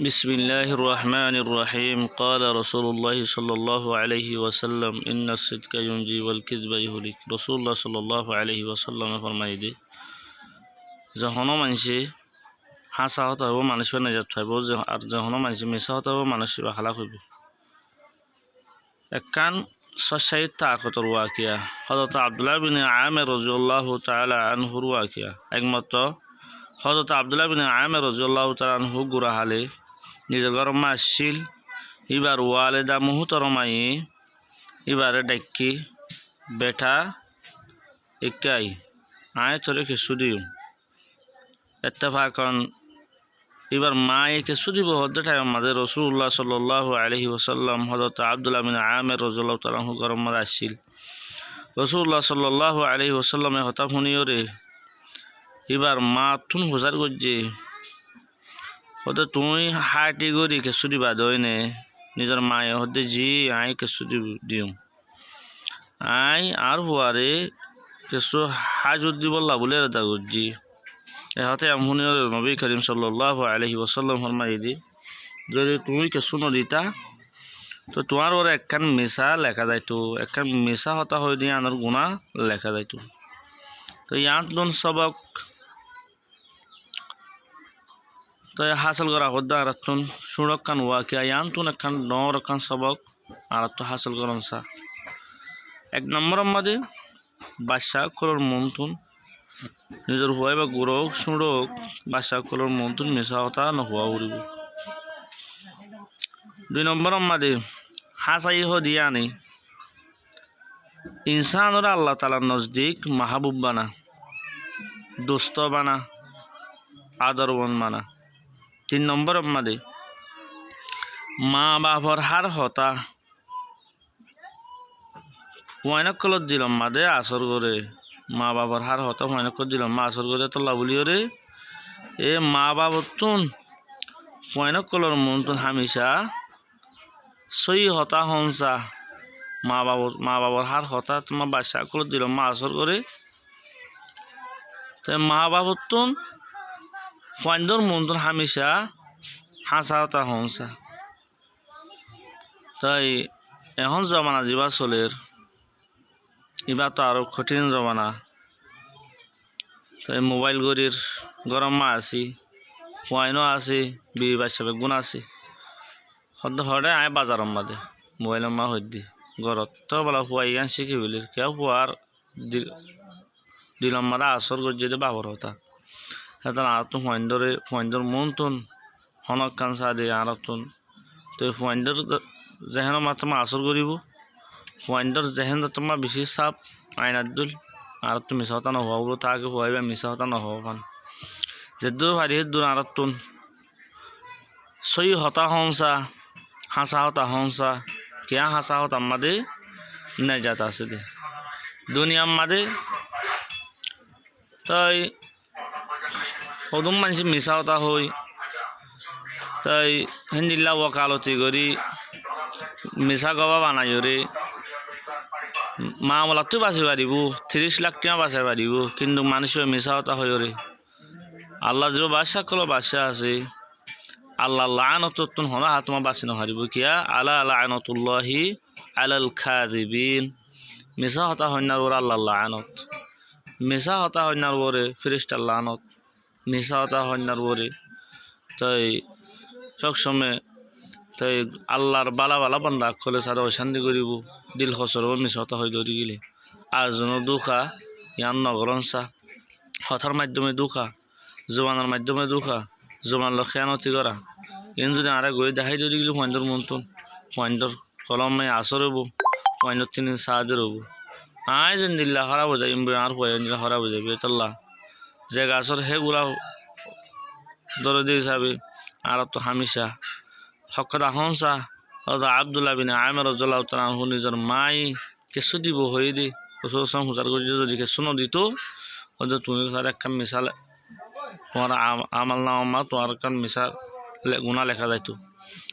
بسم الله الرحمن الرحيم قال رسول الله صلى الله عليه وسلم إن الصدق ينجي والكذب يهلك رسول الله صلى الله عليه وسلم فرمائي دي যখনও মানুষে হাসা হতে হবে মানুষের নাজাত পাইব আর যখনও মানুষে মিশা হতে হবে মানুষের হালাক হইব একখান সসাই তাকতর ওয়াকিয়া হজরত আবদুল্লাহ বিন আমের রজিউল্লাহ তাআলা আনহুর ওয়াকিয়া একমাত্র হজরত আবদুল্লাহ বিন আমের রজিউল্লাহ তাআলা আনহু গুড়া হালে নিজের ঘর মা আসছিল, এবার ওয়ালে দা মুহুতর মাই এবারে ডাক্কি বেটা একাই আয় তোরে কিছু দিও। এত্তেফাকন এবার মা একে সুদিব হদ্দাটাই আমাদের রসুল্লাহ সাল্লাহ আলহি ওসাল্লাম হজরত আবদুল্লাহ বিন আমের রজুল্লাহ তালাহু গরম মারা আসছিল। রসুল্লাহ সাল্লাহ আলহি ওসাল্লামে হতা শুনিও রে এবার মা তুন হুজার করছে হতে তুই হাটি গরি কেসু দিবা দইনে নিজের মায়ে হতে জি আই কেসু দিও। আই আর হুয়ারে কেসু হাজুদ দিব লাবুলে রেদা গুজি এহাতে আমহুনি নবী করিম সাল্লাহ আলহি ওসাল্লাম ফরমাই দি, যদি তুমি কেসু নদিতা, তো তোমার ওর একখান মিশা লেখা যাইতো একখান মিশা হতা হয়ে দিয়ে আনার গুণা লেখা যাইতো তো। ইয়াত দন সবক তো হাসিল করা হদ্দা আরাতুন সুড়ক কান ওয়াকিয়া ইয়ান্তুন একখান নর কান সবক আরাত্ত হাসিল করন সা। এক নম্বর আমাদের বাদশা কলর মন্তুন নিজের হুয়াই বা গুরক সুড়ক বাদশা কলর মন্তুন মিশা হতা নহুয়া উড়িব দুই নম্বর আমাদের হাসাই হ দিয়া নেই ইনসানরা আল্লাহ তালার নজদিক মাহবুব বানা দোস্ত বানা, আদরবন মানা তিন নম্বর মাদে। মা বাবার হার হতা। হুয়াইনকলত দিলাম মাদে আসর করে মা বাবার হার হতা হুয়াইনকল দিলাম মা আসর করে তোলা বলিও রে এ, মা বাবার তুন হুয়াইনকলর মন তুন হামিসা সই হতা হংসা মা বাবার মা বাবার হার হতা তোমার বাসা কলত দিলাম মা আসর করে তাই মা বাবার তুন ফাইন্দর মন্তন হামেশা হাসা হতা হংসা তাই এখন জমানা যা চলের এবার তো আরও কঠিন জমানা তাই মোবাইল গড়ির গরম মা আছি ওয়াইনও আছে বিবি বাচ্চা বেগুন আছে সদ্য হরে আয় বাজার মাদে মোবাইল মা হদ্দি ঘরত তো বলা হুয়াই গান শিখি বলি কেউ হুয়ার দিলাম মারা আসর গজ্জে বাবর হতা হেতান আরতুন ফুয়াইন্দরে ফুয়াইন্দর মনতুন হনক কান সাদে আরতুন তো ফুয়াইন্দর যেহেন মাত্রমা আসর করিব। ফুয়াইন্দর যেহেন তোমার বেশি চাপ আইনাদুল আর তুমি মিশা হতা নহব তাকে হুয়াইবা মিশা হতা নহব পান। যেদুর ভারি দূর আরতুন সই হতা হংসা হাসা হতা হংসা, কেয়া হাসা হতা আমাদে নেজাত আছে দে। দুনিয়া মাদে, তাই সদুম মানুষ মিশা হতা হই তাই হিন্দিল্লা ওকালতি করি মিশা গবা বানাই রে মামলাতো বাঁচি পারিব ত্রিশ লাখ টাকা বাঁচাই পারিব কিন্তু মানুষের মিশা হতা হয় রে আল্লাহ যে বাদশা কলো বাদশা আছে। আল্লাহ লানতুন হনা হাত মা বাঁচি নহারিব কিয়া? আলা লানতুল্লাহি আলাল খাদিবিন মিশা হতা হন্যার ওর আল্লাহ লানত। মিশা হতা হন্যার ওরে ফিরিস্টার লানত। মিশা হতা হন্যার ওরে তাই সবসময় তাই আল্লাহর বালা বালা বান্ধা খোলে সারা অশান্তি করিব, দিল হসর মিশা হতা হয়ে ধরি গেলে। আর জন দুখা, ইয়ান নগরংসা হথার মাধ্যমে দুখা, জোবানের মাধ্যমে দুখা, জোবান লক্ষানতি করা। এন যদি আরে গই দেখাই ধরি গেলে পয়েন্টর মন্তন পয়েন্টর কলমে আসর হব পয়েন্টর তিনি সাহায্য হব আয় যেন দিল্লা হয়ে যায় আর পয়েন্ট হয়ে যাবে তোল্লা যে গাছর সেগুলা দরদি হিসাবে আর তো হামিশা হকত আহনসা হয়তো আবদুল্লাহ বিন আমের রজল্লাহ তালাহু নিজের মাই কেসু দিব হয়ে দি ওসম হুজার করে যদি কেসু দিত হয়তো তুমি তার একখান মিশাল তোমার আমাল না আমা তোমার একখান মিশাল গুণা লেখা যাইতো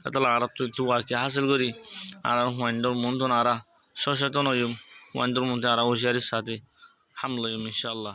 এতলা আর তুই তু আঁকি হাসিল করি আর হুয়াইন্দর মন আরা সচেতন হইম হুয়াইন্দর মধ্যে আরা হুঁশিয়ারির সাথে হামলইম ইনশাল্লাহ